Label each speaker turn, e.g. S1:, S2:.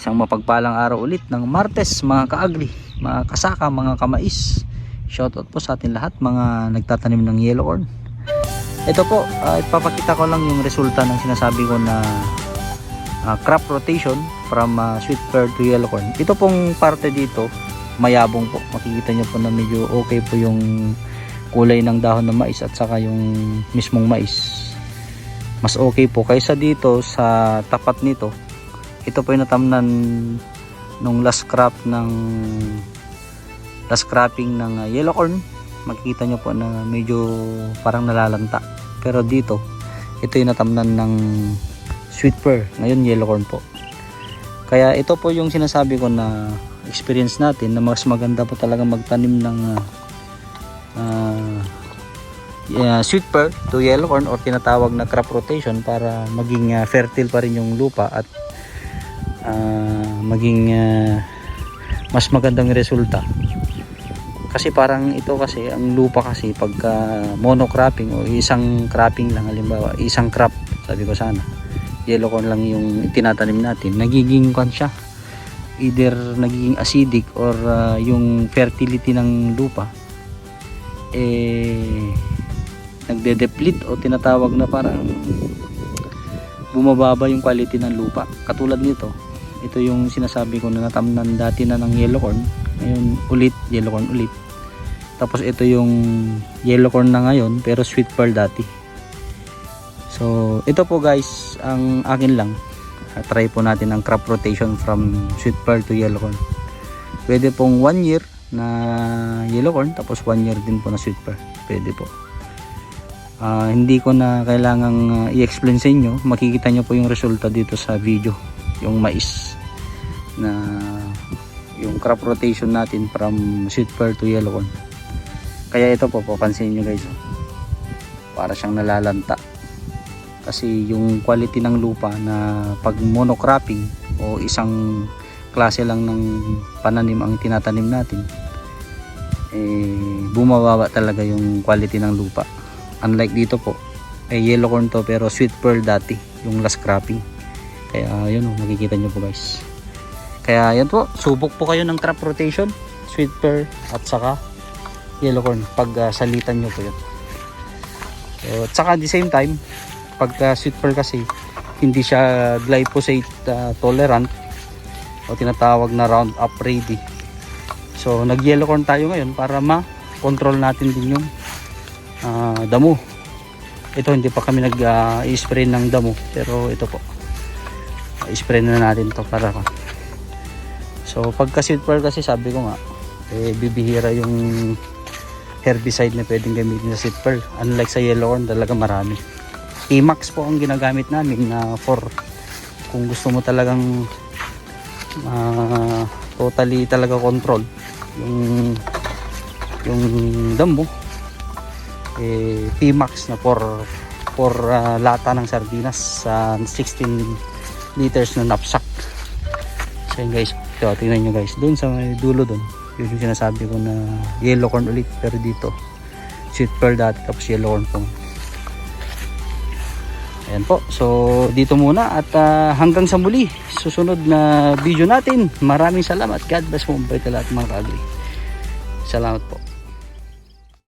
S1: Isang mapagpalang araw ulit ng Martes mga kaagri, mga kasaka, mga kamais. Shoutout po sa atin lahat mga nagtatanim ng yellow corn. Ito po, ah, ipapakita ko lang yung resulta ng sinasabi ko na ah, crop rotation from ah, sweet pear to yellow corn. Ito pong parte dito, mayabong po. Makikita nyo po na medyo okay po yung kulay ng dahon ng mais at saka yung mismong mais. Mas okay po kaysa dito sa tapat nito. Ito po yung natamnan nung last crop ng last cropping ng ah, yellow corn. Makikita nyo po na medyo parang nalalanta. Pero dito, ito yung natamnan ng sweet pear. Ngayon yellow corn po. Kaya ito po yung sinasabi ko na experience natin na mas maganda po talaga magtanim ng ah, ah, yeah, sweet pear to yellow corn or tinatawag na crop rotation para maging ah, fertile pa rin yung lupa at ah, maging ah, mas magandang resulta. Kasi parang ito kasi ang lupa kasi pagka monocropping o isang cropping lang halimbawa isang crop sabi ko sana yellow corn lang yung tinatanim natin nagiging kwan siya either nagiging acidic or ah, yung fertility ng lupa eh nagde-deplete o tinatawag na parang bumababa yung quality ng lupa katulad nito ito yung sinasabi ko na natamnan dati na ng yellow corn. Ngayon ulit yellow corn ulit. Tapos ito yung yellow corn na ngayon pero sweet pearl dati. So ito po guys ang akin lang. Try po natin ang crop rotation from sweet pearl to yellow corn. Pwede pong 1 year na yellow corn tapos 1 year din po na sweet pearl. Pwede po. Ah, hindi ko na kailangang ah, i-explain sa inyo. Makikita nyo po yung resulta dito sa video yung mais na yung crop rotation natin from sweet pear to yellow corn kaya ito po papansin nyo guys oh. para siyang nalalanta. Kasi yung quality ng lupa na pag monocropping o isang klase lang ng pananim ang tinatanim natin eh bumababa talaga yung quality ng lupa. Unlike dito po eh yellow corn to pero sweet pearl dati yung last cropping kaya yun oh, makikita nyo po guys. Kaya yan po subok po kayo ng crop rotation. Sweet pear at saka yellow corn. Pag ah, salitan nyo po yun. So, at saka at the same time pagka sweet pear kasi hindi siya glyphosate ah, tolerant o tinatawag na roundup ready. So nag yellow corn tayo ngayon para ma-control natin din yung ah, damo. Ito hindi pa kami nag ah, i-spray ng damo. Pero ito po i-spray na natin to para so pagka sweet pear kasi sabi ko nga eh bibihira yung herbicide na pwedeng gamitin sa sweet pear unlike sa yellow corn talaga marami. T-Max po ang ginagamit namin na for kung gusto mo talagang ah, totally talaga control yung yung damo eh T-Max na for for ah, lata ng sardinas sa 16 liters na knapsack so yun guys ito tingnan nyo guys doon sa may dulo doon yun yung sinasabi ko na yellow corn ulit pero dito sweet pearl dati tapos yellow corn po Ayan po. So, dito muna at ah, hanggang sa muli. Susunod na video natin. Maraming salamat. God bless po. Ka lahat mga. Salamat po.